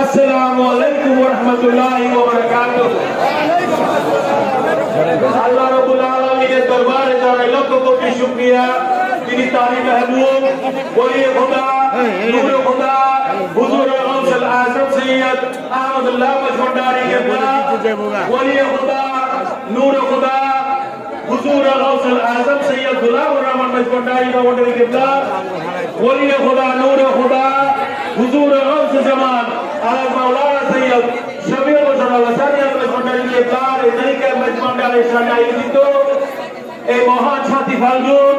আসসালামু আলাইকুম ওয়া রাহমাতুল্লাহি ওয়া বারাকাতুহু। আল্লাহ রাব্বুল আলামিনের দরবারে জানাই লক্ষ কোটি শুকরিয়া তিনি তারি মেহবুব ওলি খোদা নূর খোদা হুজুর গৌসুল আজম সৈয়দ আহমদুল্লাহ মজমুদারি के ওলি খোদা নূর খোদা হুজুর গৌসুল আজম সৈয়দ গুলাম রহমান মজমুদারি বাবুদের কিবলা ওলি খোদা নূর খোদা হুজুর গৌস জামান আলা মাওলানা সৈয়দ শবীর হোসেন আল সানি মজমুদারি কিবলা এই তরিকা মজমুদারি সামনে আয়োজিত এই মহান সাথী ফাল্গুন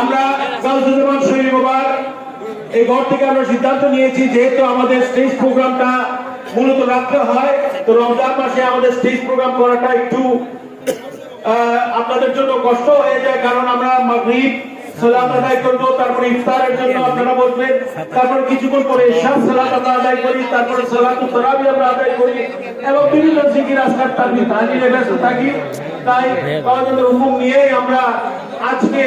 আমরা গাউসুজ্জামান শরীফ বাবার এই ঘর থেকে আমরা সিদ্ধান্ত নিয়েছি, যেহেতু আমাদের স্টেজ প্রোগ্রামটা মূলত রাখতে হয়, তো রমজান মাসে আমাদের স্টেজ প্রোগ্রাম করাটা একটু আপনাদের জন্য কষ্ট হয়ে যায়, কারণ আমরা মাগরিব, সালাত আদায় করব, তারপরে ইফতারের জন্য আপনারা বসবেন, তারপর কিছুক্ষণ পরে সব সালাত আদায় করি, তারপরে সালাত তারাবি আমরা আদায় করি, এবং বিভিন্ন জিকির আজকার তাকবীর, তাহলিলে ব্যস্ত থাকি, তাই কয়েকজনের হুকুম নিয়ে আমরা আজকে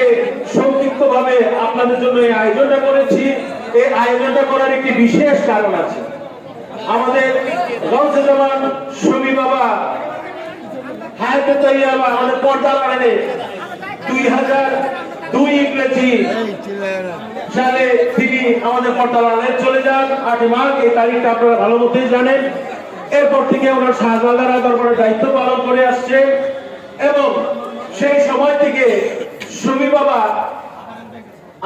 সংক্ষিপ্ত ভাবে আপনাদের জন্য এই আয়োজনটা করেছি। এই আয়োজনটা করার একটি বিশেষ কারণ আছে। আমাদের গৌসে জামান শমী বাবা চলে যান। এই তারিখটা আপনারা ভালো জানেন। এরপর থেকে দায়িত্ব পালন করে আসছে। এবং সেই সময় থেকে সুমি বাবা,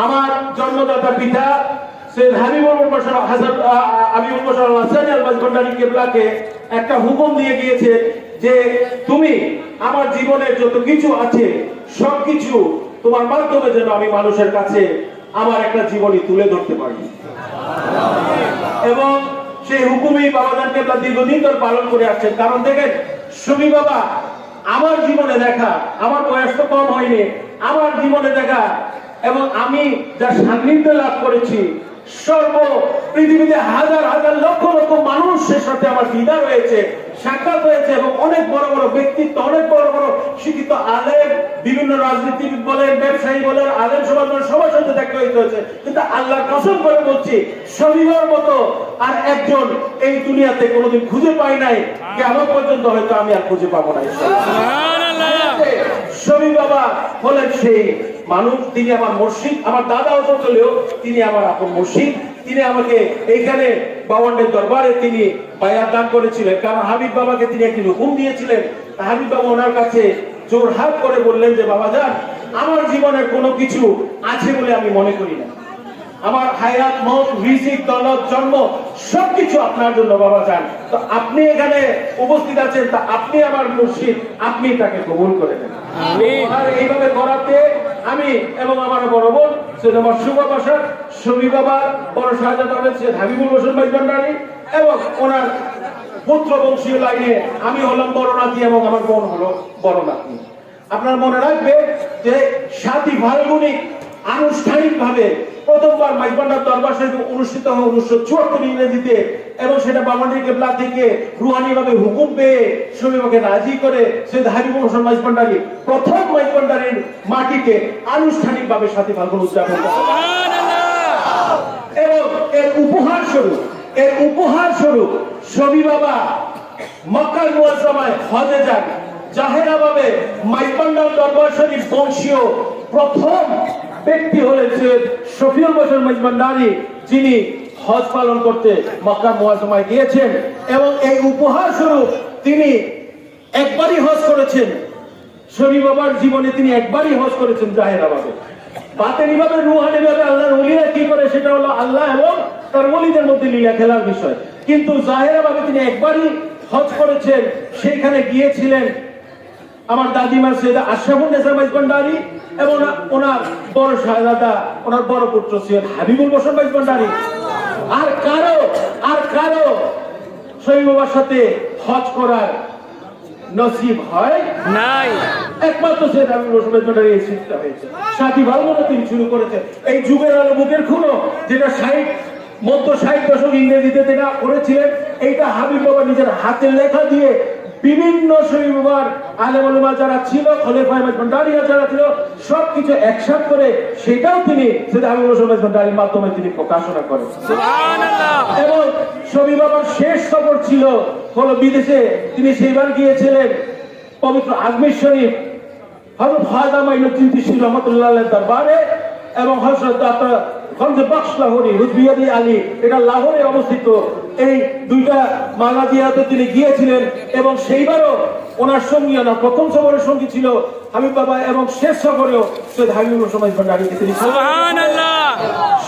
আমার জন্মদাতা পিতা একটা হুকুম দিয়ে গিয়েছে যে তুমি আমার জীবনের যত কিছু আছে সবকিছু তোমার মাধ্যমে যেন আমি মানুষের কাছে আমার একটা জীবনী তুলে ধরতে পারি। এবং সেই হুকুমই বাবাজান কেবলা দীর্ঘদিন ধরে পালন করে আসছেন। কারণ দেখেন, সুমি বাবা আমার জীবনে দেখা, আমার বয়স তো কম হয়নি, আমার জীবনে দেখা, এবং আমি যা সান্নিধ্য লাভ করেছি, সর্ব পৃথিবীতে হাজার হাজার লক্ষ লক্ষ মানুষের সাথে আমার দিদার হয়েছে সাক্ষাৎ হয়েছে, এবং অনেক বড় বড় ব্যক্তিত্ব, অনেক বড় বড় শিক্ষিত আলেম, বিভিন্ন রাজনীতিবিদ বলেন, ব্যবসায়ী বলেন, আলেম সমাজ সবার সাথে দেখা হইতে হয়েছে। কিন্তু আল্লাহ কসম করে বলছি, শনিবার মতো আর একজন এই দুনিয়াতে কোনোদিন খুঁজে পাই নাই। কেমন পর্যন্ত হয়তো আমি আর খুঁজে পাবো না শরীর বাবা হলেন সেই মানুষ তিনি আমার মসজিদ আমার দাদা অসত হলেও তিনি আমার আপন মসজিদ তিনি আমাকে এইখানে বাবানের দরবারে তিনি বায়াত দান করেছিলেন। কারণ হাবিব বাবাকে তিনি একটি হুকুম দিয়েছিলেন। হাবিব বাবা ওনার কাছে জোরহাট করে বললেন যে বাবা যান আমার জীবনের কোনো কিছু আছে বলে আমি মনে করি না। আমার হায়াত মত রিজিক দলত জন্ম সবকিছু আপনার জন্য বাবা যান তো আপনি এখানে উপস্থিত আছেন তা আপনি আমার মুর্শিদ আপনি তাকে কবুল করে দেন আর এইভাবে করাতে আমি এবং আমার বড় বোন সৈয়দ আমার শুভ বাসার শমী বাবা বড় শাহজাদ আহমেদ সৈয়দ হাবিবুল হোসেন ভাই ভান্ডারী এবং ওনার পুত্র বংশীয় লাইনে আমি হলাম বড় নাতি এবং আমার বোন হলো বড় নাতি আপনার মনে রাখবে যে সাতই ফাল্গুনি আনুষ্ঠানিক ভাবে প্রথমবার মাইজবান্ডার দরবার শরীফ অনুষ্ঠিত হয় উনিশশো চুয়াত্তর ইংরেজিতে এবং সেটা বামান্ডির কেবলা থেকে রুহানি ভাবে হুকুম পেয়ে শমীবাকে রাজি করে সৈয়দ হাবিবুল হোসেন মাইজবান্ডারি প্রথম মাইজবান্ডারির মাটিতে আনুষ্ঠানিক ভাবে সাথী ফাল্গুন উদযাপন করে এবং এর উপহার স্বরূপ এর উপহার স্বরূপ ছবি বাবা মক্কার মুয়াজ্জামায় হজে যান। জাহেরা ভাবে মাইপান্ডাল দরবার শরীফ বংশীয় প্রথম ব্যক্তি হলেন সৈয়দ শফিউল বসর মজমান্ডারি যিনি হজ পালন করতে মক্কা মুয়াজ্জামায় গিয়েছেন এবং এই উপহার স্বরূপ তিনি একবারই হজ করেছেন। শরী বাবার জীবনে তিনি একবারই হজ করেছেন জাহেরাবাদে। বাতেনি ভাবে রুহানি ভাবে আল্লাহর ওলিরা কি করে, সেটা হলো আল্লাহ এবং তার ওলিদের মধ্যে লীলা খেলার বিষয়। কিন্তু জাহেরাভাবে তিনি একবারই হজ করেছেন সেইখানে গিয়েছিলেন আমার দাদিমা সৈয়দ আশরাফুল নেসা ভান্ডারি এবং ওনার বড় শাহজাদা ওনার বড় পুত্র সৈয়দ হাবিবুল বসন ভান্ডারি। আর কারও আর কারও শহীদ বাবার সাথে হজ করার নসিব হয় নাই। একমাত্র সে আমি রসমের জন্য এই সৃষ্টিটা হয়েছে। সাথী ভালমতো তিনি শুরু করেছেন। এই যুগের আলো বুকের খুনো যেটা ষাট মধ্য ষাট দশক ইংরেজিতে যেটা করেছিলেন এইটা হাবিব বাবা নিজের হাতের লেখা দিয়ে বিভিন্ন শৈবার আলেমা যারা ছিল ভান্ডারিয়া যারা ছিল সবকিছু একসাথ করে সেটাও তিনি সেটা ভান্ডারির মাধ্যমে তিনি প্রকাশনা করেন। এবং শবি বাবার শেষ সফর ছিল হলো বিদেশে। তিনি সেইবার গিয়েছিলেন পবিত্র আজমির শরীফ হজরত ফায়দা মাইনুদ্দিন তিসি রহমতুল্লাহ দরবারে এবং হজরত আপনার গঞ্জে বক্স লাহোরি হুজবিয়াদি আলী এটা লাহোরে অবস্থিত এই দুইটা মালাদিয়াতে তিনি গিয়েছিলেন এবং সেইবারও ওনার সঙ্গী ওনার প্রথম সফরের সঙ্গী ছিল হাবিব বাবা এবং শেষ সফরেও সৈয়দ হাবিবুর সময় ভান্ডারিকে তিনি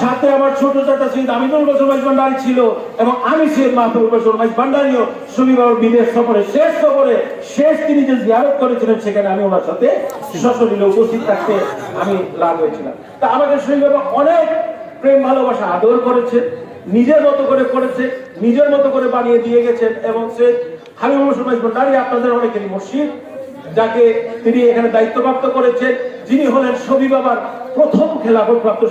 সাথে আমার ছোট চাচা সৈয়দ আমিনুল বসর মাইজ ভান্ডারি ছিল এবং আমি সৈয়দ মাহবুব বসর মাইজ ভান্ডারিও শনিবার বিদেশ সফরে শেষ সফরে শেষ তিনি যে জিয়ারত করেছিলেন সেখানে আমি ওনার সাথে সশরীরে উপস্থিত থাকতে আমি লাভ হয়েছিলাম। তা আমাকে শহীদ বাবা অনেক প্রেম ভালোবাসা আদর করেছে নিজের মতো করে করেছে নিজের মতো করে বানিয়ে দিয়ে গেছেন এবং সে হাবিবুল বসর মাইজ আপনাদের অনেকেরই মসজিদ, যাকে তিনি এখানে দায়িত্বপ্রাপ্ত করেছেন, যিনি হলেন সবি বাবার প্রথম খেলাফত প্রাপ্ত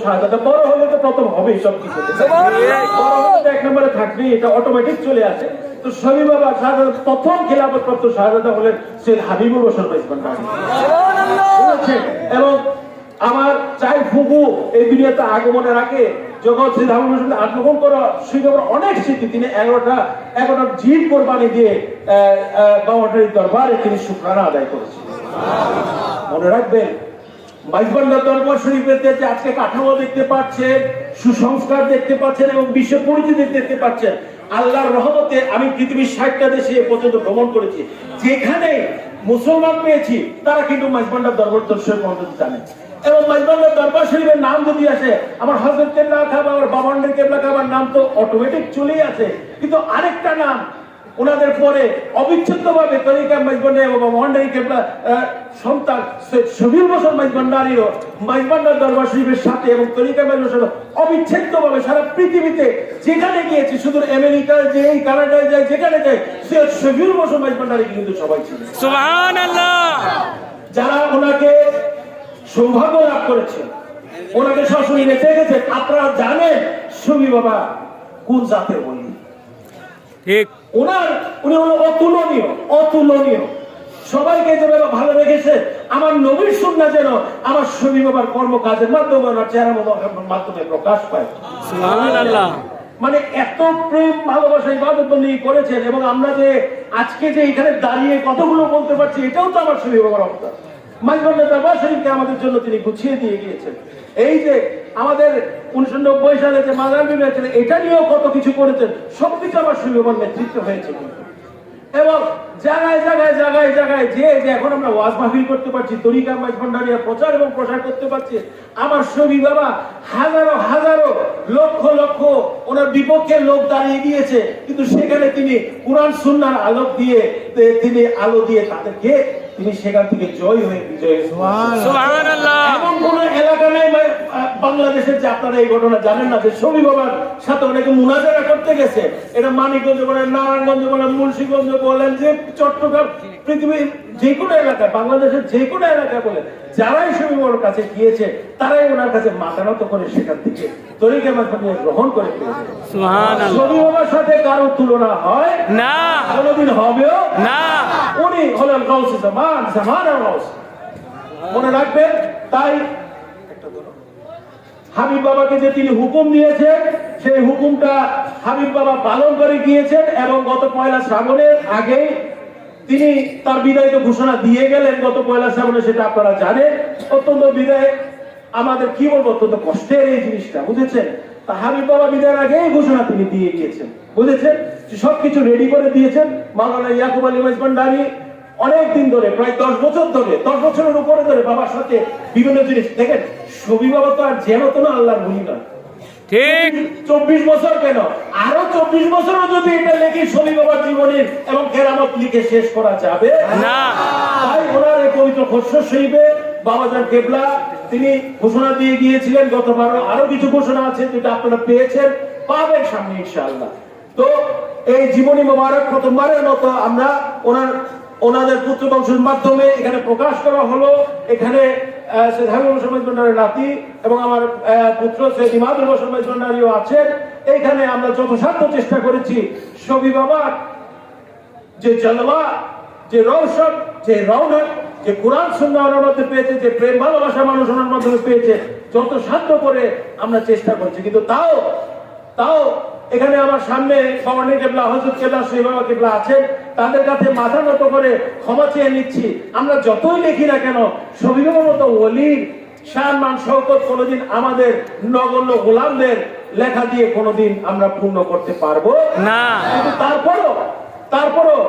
বড় হলে তো প্রথম হবেই সব কিছু বড় হলে তো এক নম্বরে থাকবেই, এটা অটোমেটিক চলে আসে। তো সবি প্রথম হলেন সে হাবিবুর এবং আমার চাই ফুকু এই দুনিয়াতে আগমনের আগে যখন শ্রী সঙ্গে আগমন করা ব্যাপারে অনেক স্মৃতি, তিনি এগারোটা এগারোটা জিন কোরবানি দিয়ে বাবাটারির দরবারে তিনি শুক্রানা আদায় করেছিলেন। মনে রাখবেন দরবার শরীফেতে যে আজকে কাঠামো দেখতে পাচ্ছেন, সুসংস্কার দেখতে পাচ্ছেন এবং বিশ্ব পরিচিতি দেখতে পাচ্ছেন, আল্লাহর রহমতে আমি পৃথিবীর ষাটটা দেশে এ পর্যন্ত ভ্রমণ করেছি। যেখানে মুসলমান পেয়েছি, তারা কিন্তু মাইজবান্ডার দরবার দর্শন পদ্ধতি জানে এবং মাইজবান্ডার দরবার শরীফের নাম যদি আসে আমার হজরত কেবলা খাব আমার বাবান্ডের কেবলা খাবার নাম তো অটোমেটিক চলেই আছে। কিন্তু আরেকটা নাম ওনাদের পরে অবিচ্ছেদ্য ভাবে তরিকা মাইজবান্ডারি এবং মহান্ডারি কেবলা সন্তান শবীর বসন মাইজবান্ডারিরও মাইজবান্ডার দরবার শরীফের সাথে এবং তরিকা সাথে অবিচ্ছেদ্য ভাবে সারা পৃথিবীতে যেখানে গিয়েছে শুধু আমেরিকায় যে কানাডায় যায় যেখানে যায় সে শবীর বসন মাইজবান্ডারি কিন্তু সবাই ছিল সুবহানাল্লাহ! যারা ওনাকে সৌভাগ্য লাভ করেছে ওনাকে সশরীরে দেখেছে আপনারা জানেন সুবি বাবা কোন জাতের বলি ঠিক। ওনার উনি হলো অতুলনীয় অতুলনীয়। সবাইকে যেভাবে ভালো রেখেছে আমার নবীর সুন্না যেন আমার শনি বাবার কর্মকাজের মাধ্যমে ওনার চেহারা মাধ্যমে প্রকাশ পায়। মানে এত প্রেম ভালোবাসা ইবাদত বন্দী করেছেন এবং আমরা যে আজকে যে এখানে দাঁড়িয়ে কতগুলো বলতে পারছি এটাও তো আমার শরীর বাবার অবদান মাইজবান্ডা দরবার আমাদের জন্য তিনি গুছিয়ে দিয়ে গিয়েছেন। এই যে আমাদের উনিশশো নব্বই সালে যে মাদার বিবেচনা এটা নিয়েও কত কিছু করেছেন সবকিছু আমার শরীর বাবার নেতৃত্ব হয়েছে এবং জায়গায় জায়গায় জায়গায় জায়গায় যে যে এখন আমরা ওয়াজ মাহফিল করতে পারছি, তরিকা মাইজ ভান্ডারিয়া প্রচার এবং প্রসার করতে পারছি, আমার ছবি বাবা হাজারো হাজারো লক্ষ লক্ষ ওনার বিপক্ষে লোক দাঁড়িয়ে গিয়েছে, কিন্তু সেখানে তিনি কোরআন সুন্নার আলোক দিয়ে, তিনি আলো দিয়ে তাদেরকে তিনি সেখান থেকে জয় হয়ে বিজয় এমন কোন এলাকা নেই বা- বাংলাদেশের যে আপনারা এই ঘটনা জানেন না যে শনি বাবার সাথে অনেকে মুনাজারা করতে গেছে। এটা মানিকগঞ্জ বলেন নারায়ণগঞ্জ বলেন মুন্সিগঞ্জ বলেন যে চট্টগ্রাম পৃথিবীর যে কোনো এলাকায় বাংলাদেশের যে কোনো এলাকায় বলেন যারাই বাবার কাছে গিয়েছে তারাই ওনার কাছে মাথা নত করে সেখান থেকে তরিকে মাধ্যমে গ্রহণ করে বাবার সাথে কারও তুলনা হয় না। কোনোদিন হবেও না। উনি হলেন গাউসে জামান জামানের গাউস মনে রাখবেন তাই হাবিব বাবাকে যে তিনি হুকুম দিয়েছেন সেই হুকুমটা হাবিব বাবা পালন করে গিয়েছেন এবং গত পয়লা শ্রাবণের আগে তিনি তার বিদায়িত ঘোষণা দিয়ে গেলেন গত পয়লা শ্রাবণে, সেটা আপনারা জানেন। অত্যন্ত বিদায়। আমাদের কি বলব, অত্যন্ত কষ্টের এই জিনিসটা, বুঝেছেন? হাবিব বাবা বিদায়ের ঘোষণা তিনি দিয়ে গিয়েছেন, বুঝেছেন? সবকিছু রেডি করে দিয়েছেন। মাওলানা ইয়াকুব আলী দিন ধরে, প্রায় দশ বছর ধরে, দশ বছরের উপরে ধরে বাবার সাথে বিভিন্ন জিনিস। দেখেন ছবি বাবা তো আর যেন তো না আল্লাহর বলি না ঠিক। চব্বিশ বছর কেন? আরও চব্বিশ বছরও যদি এটা লেখি ছবি বাবার জীবনের এবং কেরামত লিখে শেষ করা যাবে? না। তাই ওনার এই পবিত্র খস্য শহীদে বাবাজান কেবলা তিনি ঘোষণা দিয়ে গিয়েছিলেন গতবারও। আরও কিছু ঘোষণা আছে যেটা আপনারা পেয়েছেন পাবেন সামনে ইনশাআল্লাহ। তো এই জীবনী মোবারক প্রথমবারের মতো আমরা ওনার ওনাদের পুত্র বংশের মাধ্যমে এখানে প্রকাশ করা হলো। এখানে আহ, সে ধাবিবুল সমাজ ভান্ডারের নাতি এবং আমার পুত্র সে ইমাদুল সমাজ ভান্ডারীও আছেন। এইখানে আমরা যথাসাধ্য চেষ্টা করেছি। ছবি বাবার যে জলবা যে রৌশন যে রৌনক যে কোরআন সুন্না ওনার মধ্যে পেয়েছে যে প্রেম ভালোবাসা মানুষ ওনার মাধ্যমে পেয়েছে যত সাধ্য করে আমরা চেষ্টা করছি। কিন্তু তাও তাও এখানে আমার সামনে ভবানী কেবলা হজরত কেবলা শ্রীবাবা কেবলা আছেন। তাদের কাছে মাথা নত করে ক্ষমা চেয়ে নিচ্ছি। আমরা যতই লিখি না কেন সবিবের মতো অলির সম্মান শৌকত কোনোদিন আমাদের নগণ্য গোলামদের লেখা দিয়ে কোনোদিন আমরা পূর্ণ করতে পারব না। কিন্তু তারপরও তারপরও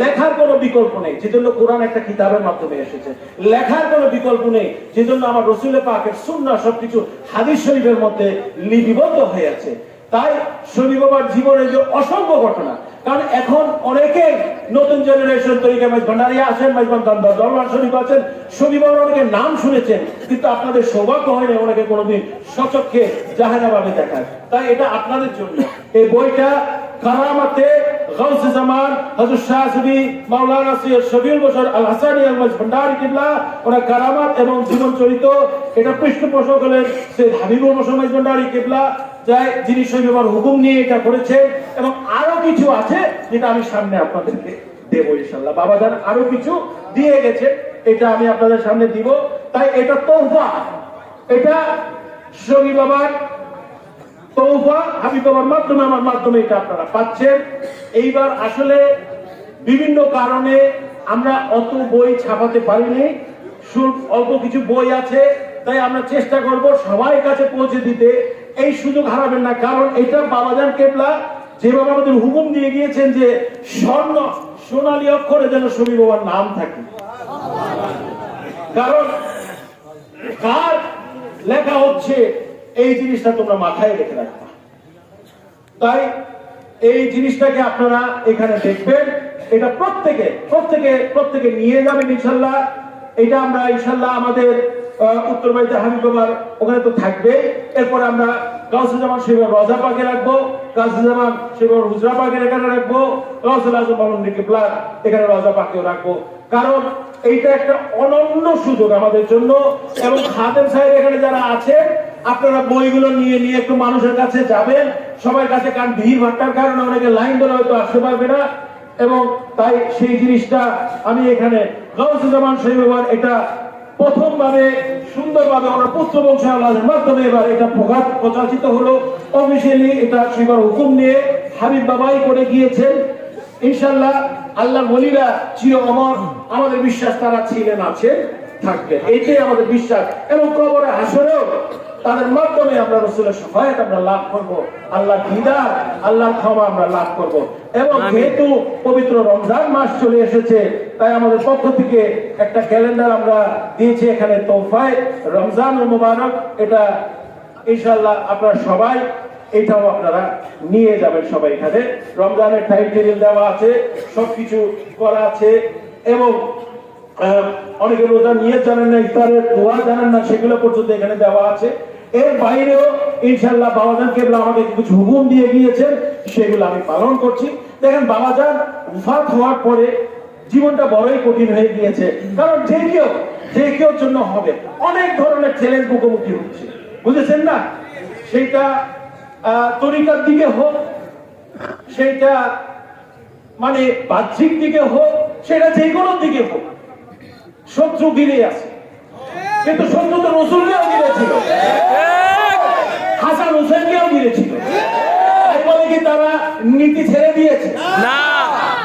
লেখার কোনো বিকল্প নেই। যেজন্য কোরআন একটা কিতাবের মাধ্যমে এসেছে। লেখার কোনো বিকল্প নেই। যেজন্য আমার রসুল পাকের সুন্না সবকিছু হাদিস শরীফের মধ্যে লিপিবদ্ধ হয়ে আছে। তাই শরীফ বাবার জীবনের যে অসম্ভব ঘটনা, কারণ এখন অনেকে নতুন জেনারেশন তরিকা মাইজ ভান্ডারিয়া আছেন মাইজ ভান্ডার দরবার শরীফ আছেন শরীফ বাবার অনেকে নাম শুনেছেন, কিন্তু আপনাদের সৌভাগ্য হয়নি ওনাকে কোনোদিন সচক্ষে জাহেরাভাবে দেখায়। তাই এটা আপনাদের জন্য। এই বইটা কারামাতে গাউসে জামান হযরত শাহসুবি মাওলানা সৈয়দ শফিউল বশর আল হাসানি আল ভান্ডারি কিবলা, ওনার কারামাত এবং জীবন চরিত এটা পৃষ্ঠপোষক হলেন সৈয়দ হাবিবুল বশর ভান্ডারি কিবলা যিনি শৈবাবার হুকুম নিয়ে এটা করেছেন এবং আরও কিছু আছে যেটা আমি সামনে আপনাদেরকে দেবো ইনশাল্লাহ। বাবাদান আরও কিছু দিয়ে গেছে, এটা আমি আপনাদের সামনে দিব। তাই এটা তোহফা। এটা শহীদ বাবার তৌফা হাবিব বাবার মাধ্যমে, আমার মাধ্যমে এটা আপনারা পাচ্ছেন। এইবার আসলে বিভিন্ন কারণে আমরা অত বই ছাপাতে পারিনি অল্প কিছু বই আছে, তাই আমরা চেষ্টা করব সবাই কাছে পৌঁছে দিতে। এই সুযোগ হারাবেন না। কারণ এটা বাবাজান কেবলা যেভাবে আমাদের হুকুম দিয়ে গিয়েছেন যে স্বর্ণ সোনালী অক্ষরে যেন শরীর বাবার নাম থাকে। কারণ কার লেখা হচ্ছে, এই জিনিসটা তোমরা মাথায় রেখে রাখবা। তাই এই জিনিসটাকে আপনারা এখানে দেখবেন। এটা প্রত্যেকে প্রত্যেকে প্রত্যেকে নিয়ে যাবেন ইনশাল্লাহ। এটা আমরা ইনশাল্লাহ আমাদের উত্তর বাড়িতে হাবিব বাবার ওখানে তো থাকবে। এরপর আমরা গাউসুজ্জামান শিবের রজা পাকে রাখব, গাউসুজ্জামান শিবের হুজরা পাকের এখানে রাখব, গাউসুল আজম মামুন প্লাস এখানে রজা পাকেও রাখব। কারণ এইটা একটা অনন্য সুযোগ আমাদের জন্য এবং খাদেম সাহেব এখানে যারা আছে আপনারা বইগুলো নিয়ে নিয়ে একটু মানুষের কাছে যাবেন। সবার কাছে কারণ ভিড় ভাট্টার কারণে অনেকে লাইন ধরে হয়তো আসতে পারবে না। এবং তাই সেই জিনিসটা আমি এখানে গাউসুজ্জামান শহীদ এটা প্রথমভাবে সুন্দরভাবে আমরা পুত্র বংশালের মাধ্যমে এবার এটা প্রকাশ প্রচারিত হলো। অফিসিয়ালি এটা সেবার হুকুম নিয়ে হাবিব বাবাই করে গিয়েছেন। ইনশাল্লাহ আল্লাহ মলিরা চির অমর, আমাদের বিশ্বাস তারা ছিলেন আছে থাকবে এটাই আমাদের বিশ্বাস। এবং কবরে হাসরেও তাদের মাধ্যমে আমরা রসুলের সহায়তা আমরা লাভ করব আল্লাহ দিদার আল্লাহ ক্ষমা আমরা লাভ করব। এবং যেহেতু পবিত্র রমজান মাস চলে এসেছে তাই আমাদের পক্ষ থেকে একটা ক্যালেন্ডার আমরা দিয়েছি এখানে তোফায় রমজান মুবারক এটা ইনশাল্লাহ আপনারা সবাই এটাও আপনারা নিয়ে যাবেন সবাই এখানে। রমজানের টাইম টেবিল দেওয়া আছে সবকিছু করা আছে এবং অনেকে রোজা নিয়ে জানেন না ইফতারের দোয়া জানেন না সেগুলো পর্যন্ত এখানে দেওয়া আছে। এর বাইরেও ইনশাল্লাহ বাবাজান কেবলা আমাকে কিছু হুকুম দিয়ে গিয়েছেন সেগুলো আমি পালন করছি। দেখেন বাবাজান উফাত হওয়ার পরে জীবনটা বড়ই কঠিন হয়ে গিয়েছে। কারণ যে কেউ যে কেউ জন্য হবে। অনেক ধরনের চ্যালেঞ্জ মুখোমুখি হচ্ছে। বুঝেছেন না? আহ, তরিকার দিকে হোক সেইটা মানে বাহ্যিক দিকে হোক সেটা যে কোনো দিকে হোক শত্রু গিরে আছে। কিন্তু শত্রু তো রসুলকেও গিরেছিল হাসান হুসেনকেও গিরেছিল বলে কি তারা নীতি ছেড়ে দিয়েছে? না।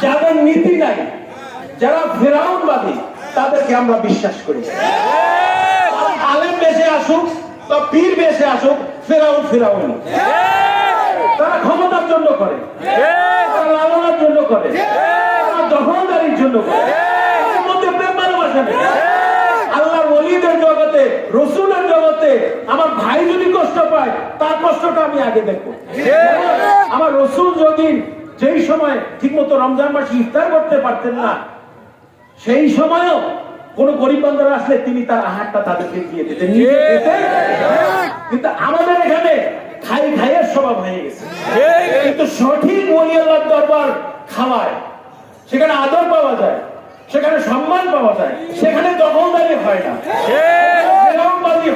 যাদের নীতি নাই যারা ফেরাউনবাদী তাদেরকে আমরা বিশ্বাস করি। আলেম বেশে আসুক বা পীর বেশে আসুক ফেরাউন ফেরাউন। তারা ক্ষমতার জন্য করে। তারা লালনার জন্য করে। তারা দখলদারির জন্য করে। মধ্যে প্রেম ভালোবাসা নেই। ওলিদের জগতে রসুলের জগতে আমার ভাই যদি কষ্ট পায় তার কষ্টটা আমি আগে দেখব। আমার রসুল যদি যেই সময় ঠিকমতো রমজান মাসে ইফতার করতে পারতেন না সেই সময়ও কোন গরিব বান্ধব আসলে তিনি তার আহারটা তাদেরকে দিয়ে দিতেন। কিন্তু আমাদের এখানে খাই খাইয়ের স্বভাব হয়ে গেছে। কিন্তু সঠিক ওলি আল্লাহর দরবার খাওয়ায়। সেখানে আদর পাওয়া যায়। সেখানে সম্মান পাওয়া যায়। সেখানে দখলদারি হয় না।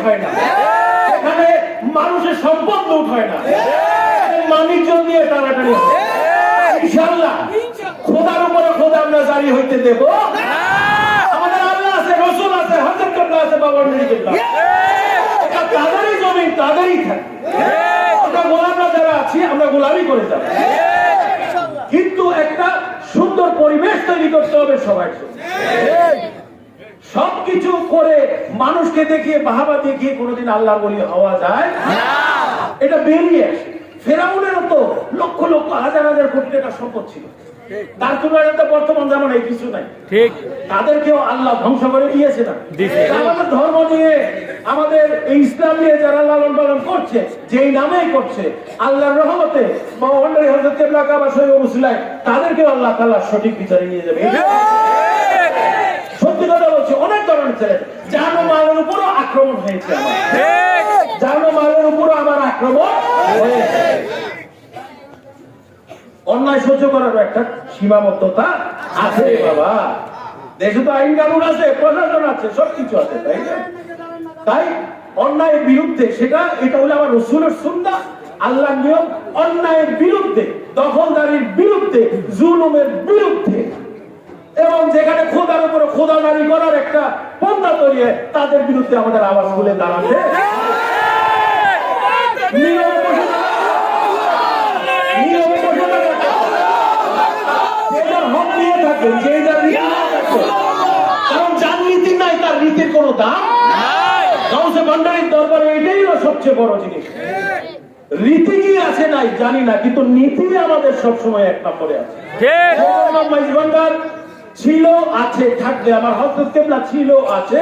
হয় না। সেখানে মানুষের সম্পদ লুট হয় না। মানিজ্য দিয়ে টানাটানি ইনশাআল্লাহ, খোদার উপরে খোদা আমরা জারি হইতে দেব। আমাদের আল্লাহ আছে, রসুল আছে, হজরত কেবলা আছে, বাবার তাদেরই জমি তাদেরই থাকবে আমরা গোলামরা যারা আছি, আমরা গোলামি করে যাব। কিন্তু একটা সুন্দর পরিবেশ তৈরি করতে হবে সবাই। সবকিছু করে মানুষকে দেখিয়ে বাহাবা দেখিয়ে কোনোদিন আল্লাহ বলি হওয়া যায় এটা বেরিয়ে আসে। ফেরাউনেরও তো লক্ষ লক্ষ হাজার হাজার কোটি টাকা সম্পদ ছিল। তার তুলনায় তো বর্তমান জামানায় কিছু নাই। ঠিক। তাদেরকেও আল্লাহ ধ্বংস করে দিয়েছে না। আমাদের ধর্ম নিয়ে আমাদের এই ইসলাম নিয়ে যারা লালন পালন করছে যেই নামেই করছে আল্লাহর রহমতে বা হজরত কেবলা কাবা সৈয়দ মুসলাই তাদেরকেও আল্লাহ তাআলা সঠিক বিচারে নিয়ে যাবে। সত্যি কথা বলছি অনেক ধরনের ছেলে জানো মালের উপরও আক্রমণ হয়েছে। আমার জানো মালের উপরও আমার আক্রমণ হয়েছে। অন্যায় সহ্য করার একটা সীমাবদ্ধতা আছে বাবা। দেশে তো আইন কানুন আছে প্রশাসন আছে সবকিছু আছে তাই না? তাই অন্যায়ের বিরুদ্ধে সেটা এটা হলো আমার রসুলের সুন্দর আল্লাহ নিয়ম অন্যায়ের বিরুদ্ধে দখলদারির বিরুদ্ধে জুলুমের বিরুদ্ধে। এবং যেখানে খোদার উপরে খোদা নারী করার একটা পন্থা তৈরি তাদের বিরুদ্ধে আমাদের আওয়াজ তুলে দাঁড়াতে নিয়ম বসে নিয়ম বসে দাঁড়াতে। যে যার হক নিয়ে যে যার রীতি কারণ যার নীতি নাই তার রীতির কোনো দাম গাউসে ভান্ডারির দরবারে এটাই হলো সবচেয়ে বড় জিনিস। রীতি কি আছে নাই জানি না কিন্তু নীতি আমাদের সবসময় এক নম্বরে আছে। ঠিক। আমার মাইজ ভান্ডার ছিল আছে থাকবে। আমার হজরত কেবলা ছিল আছে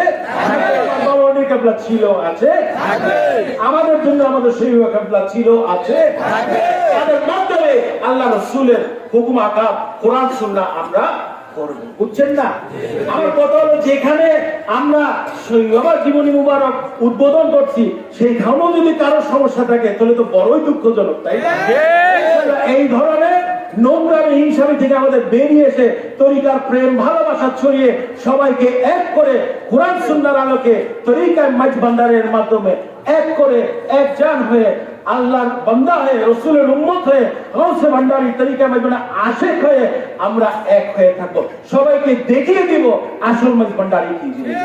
আমার কেবলা ছিল আছে আমাদের জন্য আমাদের সেই কেবলা ছিল আছে তাদের মাধ্যমে আল্লাহ রসুলের হুকুম আকাব কোরআন সুন্নাহ আমরা করব। বুঝছেন না? আমার কথা হলো যেখানে আমরা সৈয়বার জীবনী মুবারক উদ্বোধন করছি সেইখানেও যদি কারও সমস্যা থাকে তাহলে তো বড়ই দুঃখজনক তাই এই ধরনের নোংরামি হিংসামি থেকে আমাদের বেরিয়ে এসে তরিকার প্রেম ভালোবাসা ছড়িয়ে সবাইকে এক করে কোরআন সুন্নার আলোকে তরিকার মাঝ ভান্ডারের মাধ্যমে এক করে এক জান হয়ে আল্লাহর বান্দা হয়ে, রসুলের উম্মত হয়ে গৌসে ভান্ডারির তরিকা মাঝ আশেক হয়ে আমরা এক হয়ে থাকব। সবাইকে দেখিয়ে দিব আসল মজ ভান্ডারি কি জিনিস।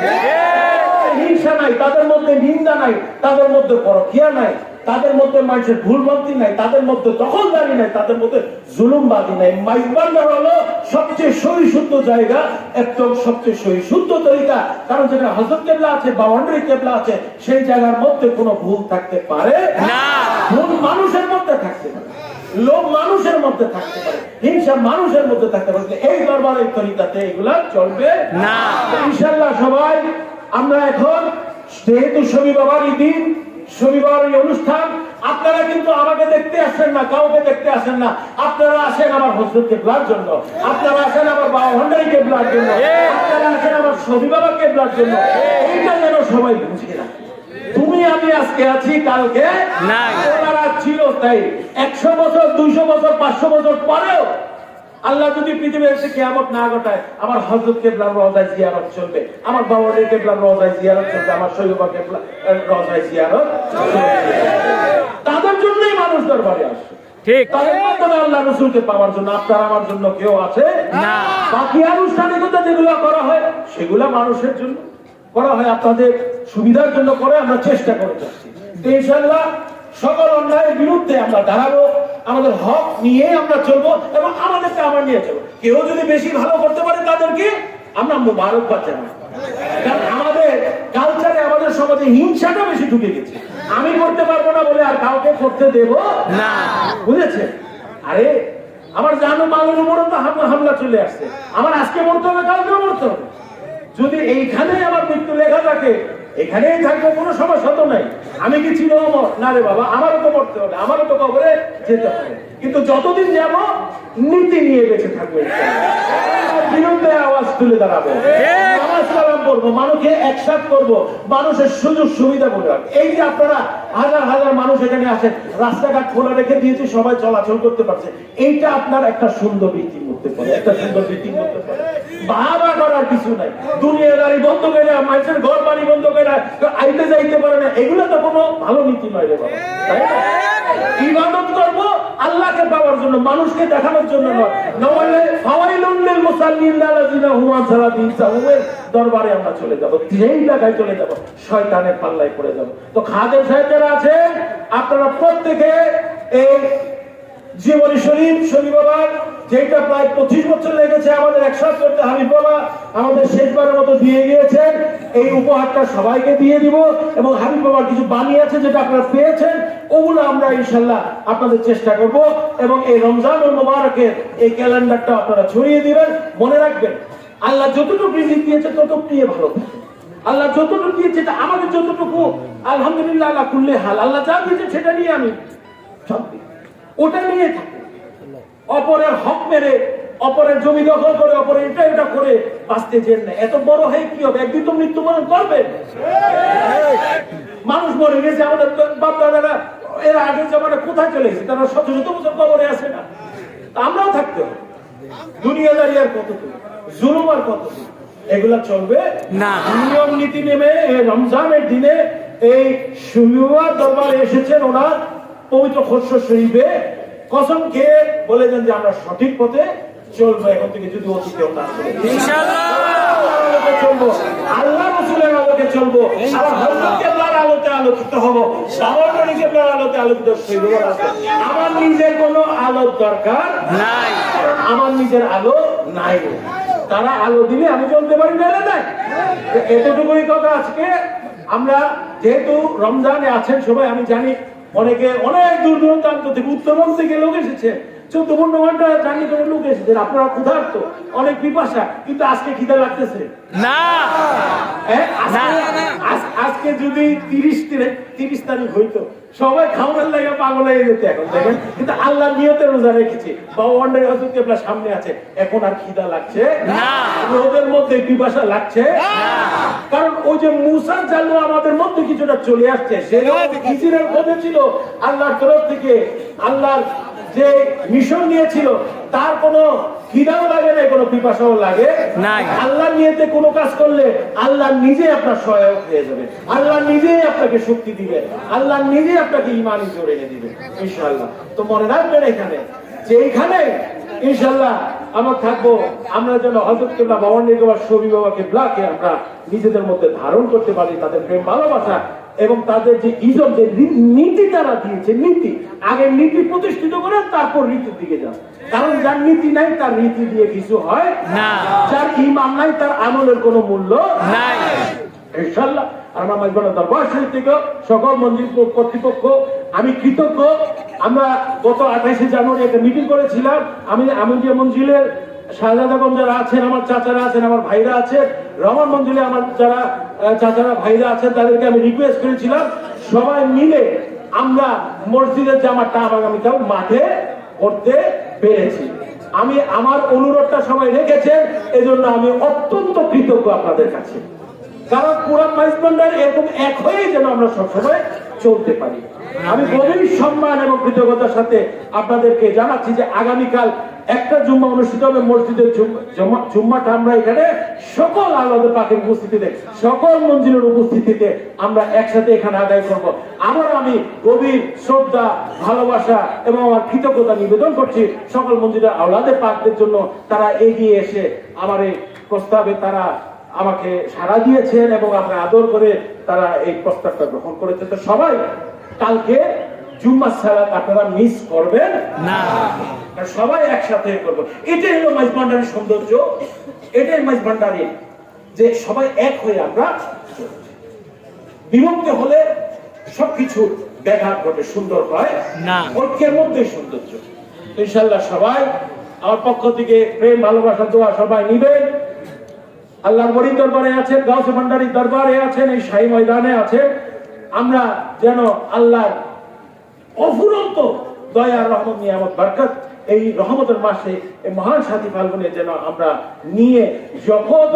হিংসা নাই তাদের মধ্যে নিন্দা নাই তাদের মধ্যে পরকিয়া নাই তাদের মধ্যে মানুষের ভুলভ্রান্তি নাই তাদের মধ্যে দখলদারি নাই তাদের মধ্যে জুলুমবাদী নাই মাইজবান্ডার হলো সবচেয়ে সহিশুদ্ধ জায়গা একদম সবচেয়ে সহিশুদ্ধ তরিকা কারণ যেখানে হজরত কেবলা আছে বাউন্ডারি কেবলা আছে সেই জায়গার মধ্যে কোনো ভুল থাকতে পারে না। ভুল মানুষের মধ্যে থাকতে পারে লোভ মানুষের মধ্যে থাকতে পারে হিংসা মানুষের মধ্যে থাকতে পারে এই দরবারের তরিকাতে এগুলা চলবে না। ইনশাল্লাহ সবাই আমরা এখন যেহেতু শনি বাবার দিন শনিবার এই অনুষ্ঠান আপনারা কিন্তু আমাকে দেখতে আসেন না কাউকে দেখতে আসেন না। আপনারা আসেন আমার হজরত কেবলার জন্য। আপনারা আসেন আমার বাবা ভান্ডারি কেবলার জন্য। আপনারা আসেন আমার শনি বাবা কেবলার জন্য। এইটা যেন সবাই বুঝে রাখে তুমি আমি আজকে আছি কালকে। ওনারা ছিল তাই। একশো বছর দুইশো বছর পাঁচশো বছর পরেও আল্লাহ যদি পৃথিবীর এসে কেয়ামত না ঘটায় আমার হজরত কেবলার রজায় জিয়ারত চলবে। আমার বাবার কেবলার রজায় জিয়ারত চলবে আমার শৈবা কেবলা রজায় জিয়ারত তাদের জন্যই মানুষ দরবারে আসে। ঠিক। আল্লাহ রসুলকে পাওয়ার জন্য আপনার আমার জন্য কেউ আছে? না। বাকি আনুষ্ঠানিকতা যেগুলো করা হয় সেগুলা মানুষের জন্য করা হয় আপনাদের সুবিধার জন্য করে আমরা চেষ্টা করে যাচ্ছি। ইনশাল্লাহ সকল অন্যায়ের বিরুদ্ধে আমরা দাঁড়াবো। আমাদের হক নিয়ে আমরা চলবো এবং আমাদেরকে আমার নিয়ে চলবো। কেউ যদি বেশি ভালো করতে পারে তাদেরকে আমরা মুবারকবাদ জানাই কারণ আমাদের কালচারে আমাদের সমাজে হিংসাটা বেশি ঢুকে গেছে। আমি করতে পারব না বলে আর কাউকে করতে দেব না। বুঝেছে আরে, আমার জানো মালের উপরও তো হামলা চলে আসছে। আমার আজকে মরতে হবে কালকেও মরতে হবে। যদি এইখানে আমার মৃত্যু লেখা থাকে এখানেই থাকব কোনো সমস্যা তো নাই। আমি কি ছিল অমর? না রে বাবা আমারও তো মরতে হবে আমারও তো কবরে যেতে হবে। কিন্তু যতদিন যাব নীতি নিয়ে বেঁচে থাকব। বিরুদ্ধে আওয়াজ তুলে দাঁড়াবো। করব, মানুষকে একসাথ করব, মানুষের সুযোগ সুবিধা করে এই যে আপনারা হাজার হাজার মানুষ এখানে আসেন, রাস্তাঘাট খোলা রেখে দিয়েছে, সবাই চলাচল করতে পারছে। এইটা আপনার একটা সুন্দর রীতি করতে পারে একটা সুন্দর রীতি করতে পারে বাবা করার কিছু নাই। দুনিয়াদারি বন্ধ করে মানুষের ঘর বাড়ি বন্ধ করে আইতে যাইতে পারে না। এগুলো তো কোনো ভালো নীতি নয় রে বাবা। ইবাদত করব, আল্লাহকে পাওয়ার জন্য, মানুষকে দেখানোর জন্য নয়। নইলে ফাওয়াইলুন লিল মুসাল্লিন হুম দরবারে আমরা চলে যাব যেই জায়গায় চলে যাব, শয়তানের পাল্লায় পড়ে যাব। তো খাদেম সাহেব যারা আছেন, আপনারা প্রত্যেকে এই জীবনী শরীফ শনি বাবার যেটা প্রায় পঁচিশ বছর লেগেছে, আমাদের একসাথ করতে হাবিব বাবা আমাদের শেষবারের মতো দিয়ে গিয়েছেন। এই উপহারটা সবাইকে দিয়ে দিব এবং হাবিব বাবার কিছু বাণী আছে যেটা আপনারা পেয়েছেন, ওগুলো আমরা ইনশাল্লাহ আপনাদের চেষ্টা করব এবং এই রমজান ও মোবারকের এই ক্যালেন্ডারটা আপনারা ছড়িয়ে দিবেন। মনে রাখবেন আল্লাহ যতটুকু রিজিক দিয়েছে ততটুকু ভালো। আল্লাহ যতটুকু দিয়েছে আমাদের যতটুকু, আলহামদুলিল্লাহ, আল্লাহ করলে হাল। আল্লাহ যা দিয়েছে, সেটা নিয়ে আমি ওটা নিয়ে থাকি। অপরের হক মেরে, অপরের জমি দখল করে, অপরের এটা এটা করে বাঁচতে চেন না এত বড় হয়ে কি হবে? একদিন তো মৃত্যুবরণ করবে। মানুষ মরে গেছে, আমাদের বাপ দাদারা এরা আগের জমানা কোথায় চলে গেছে? তারা শত শত বছর কবরে আসে না। আমরাও থাকতে হবে। দুনিয়াদারি আর কত জুলুম আর কত? এগুলা চলবে? না। নিয়ম নীতি নেমে রমজানের দিনে এই সুবিবার দরবারে এসেছেন ওনার পবিত্র খর্ষ শরীফে। কসম খেয়ে বলে দেন যে আমরা সঠিক পথে চলবো এখন থেকে যদি না চলবো আল্লাহ রসুলের আলোকে চলবো আলোতে আলোকিত হব আলোতে আলোকিত আমার নিজের কোনো আলোর দরকার নাই। আমার নিজের আলো নাই। তারা আলো দিলে আমি চলতে পারি না নাই এতটুকুই কথা আজকে। আমরা যেহেতু রমজানে আছেন সবাই, আমি জানি অনেকে অনেক দূর দূরান্ত থেকে উত্তরবঙ্গ থেকে লোক এসেছে। ঘণ্টা করে লোক এসেছেন আপনারা ক্ষুধার্ত অনেক পিপাসা কিন্তু আজকে খিদে লাগতেছে। না! হ্যাঁ, আজকে- যদি তিরিশ তিরিশ তারিখ হইতো সবাই খাওয়ার লাগে পাগল হয়ে যেত এখন দেখেন? কিন্তু আল্লাহ নিয়তে রোজা রেখেছে। বা ওয়ান্ডার হজরত কেবলা সামনে আছে। এখন আর খিদা লাগছে? না। রোদের মধ্যে পিপাসা লাগছে? কারণ ওই যে মুসার জাল্লু আমাদের মধ্যে কিছুটা চলে আসছে। সে ইসিরের পথে ছিল। আল্লাহর তরফ থেকে আল্লাহর যে মিশন নিয়েছিল তার কোনো খিদাও লাগে না কোনো পিপাসাও লাগে নাই। আল্লাহ নিয়েতে কোনো কাজ করলে আল্লাহ নিজে আপনার সহায়ক হয়ে যাবে। আল্লাহ নিজেই আপনাকে শক্তি দিবে। আল্লাহ নিজে আপনাকে ইমানি জোরে এনে দিবে ইনশাআল্লাহ। তো মনে রাখবেন এখানে যে এখানে ইনশাআল্লাহ আমরা থাকব আমরা যেন হজরত কেবলা ভবানী বাবা শবি বাবাকে ব্লাকে আমরা নিজেদের মধ্যে ধারণ করতে পারি তাদের প্রেম ভালোবাসা এবং তাদের যে ইজম যে নীতি তারা দিয়েছে নীতি। আগে নীতি প্রতিষ্ঠিত করে তারপর রীতির দিকে যান কারণ যার নীতি নাই তার রীতি দিয়ে কিছু হয় না। যার ইমান নাই তার আমলের কোনো মূল্য নাই। ইনশাল্লাহ আমরা মাইজবানা দরবার শরীফ থেকে সকল মন্দির কর্তৃপক্ষ আমি কৃতজ্ঞ। আমরা গত আঠাশে জানুয়ারি একটা মিটিং করেছিলাম। আমি আমি যে মঞ্জিলের শাহজাদাগঞ্জ যারা আছেন, আমার চাচারা আছেন, আমার ভাইরা আছেন রমন মঞ্জিলে আমার যারা চাচারা, ভাইরা আছেন, তাদেরকে আমি রিকোয়েস্ট করেছিলাম। সবাই মিলে আমরা মসজিদের জামাটা আগামীকাল মাঠে করতে পেরেছি। আমি আমার অনুরোধটা সবাই রেখেছেন, এজন্য আমি অত্যন্ত কৃতজ্ঞ আপনাদের কাছে। কারণ পুরান মাইজ এরকম এক হয়েই যেন আমরা সবসময় চলতে পারি। আমি গভীর সম্মান এবং কৃতজ্ঞতার সাথে আপনাদেরকে জানাচ্ছি যে আগামীকাল একটা জুম্মা অনুষ্ঠিত হবে মসজিদের জুম্মাটা আমরা এখানে সকল আলাদা পাখির উপস্থিতিতে, সকল মঞ্জিলের উপস্থিতিতে আমরা একসাথে এখানে আদায় করব। আবার আমি গভীর শ্রদ্ধা, ভালোবাসা এবং আমার কৃতজ্ঞতা নিবেদন করছি সকল মঞ্জিলের আওলাদের পাকদের জন্য। তারা এগিয়ে এসে আমার এই প্রস্তাবে তারা আমাকে সাড়া দিয়েছেন এবং আমরা আদর করে তারা এই প্রস্তাবটা গ্রহণ করেছে তো সবাই কালকে জুম্মা সালাত আপনারা মিস করবেন না। সবাই একসাথে করব। এটাই হলো মাইজ ভান্ডারের সৌন্দর্য। এটাই মাইজ ভান্ডারের যে সবাই এক হয়ে আমরা বিভক্ত হলে সবকিছু ব্যাঘাত ঘটে সুন্দর হয়। না। ঐক্যের মধ্যে সৌন্দর্য? ইনশাল্লাহ সবাই আমার পক্ষ থেকে প্রেম ভালোবাসা দোয়া সবাই নিবেন। আল্লাহর বড়ির দরবারে আছেন গাউসে ভান্ডারির দরবারে আছেন এই শাহী ময়দানে আছেন। আমরা যেন আল্লাহর অফুরন্ত দয়ার রহমত, নিয়ামত, বরকত এই রহমতের মাসে, এই মহান সাথী ফাল্গুনে যেন আমরা নিয়ে যত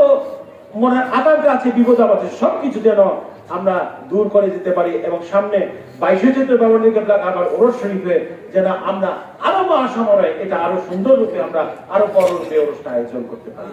মনের আকাঙ্ক্ষা আছে, বিপদ আছে, সবকিছু যেন আমরা দূর করে দিতে পারি এবং সামনে বাইশে চৈত্র বাবনের কেবলা আবার ওরস শরীফে যেন আমরা আরও মহাসমরে এটা আরও সুন্দর রূপে আমরা আরও বড় রূপে অনুষ্ঠান আয়োজন করতে পারি।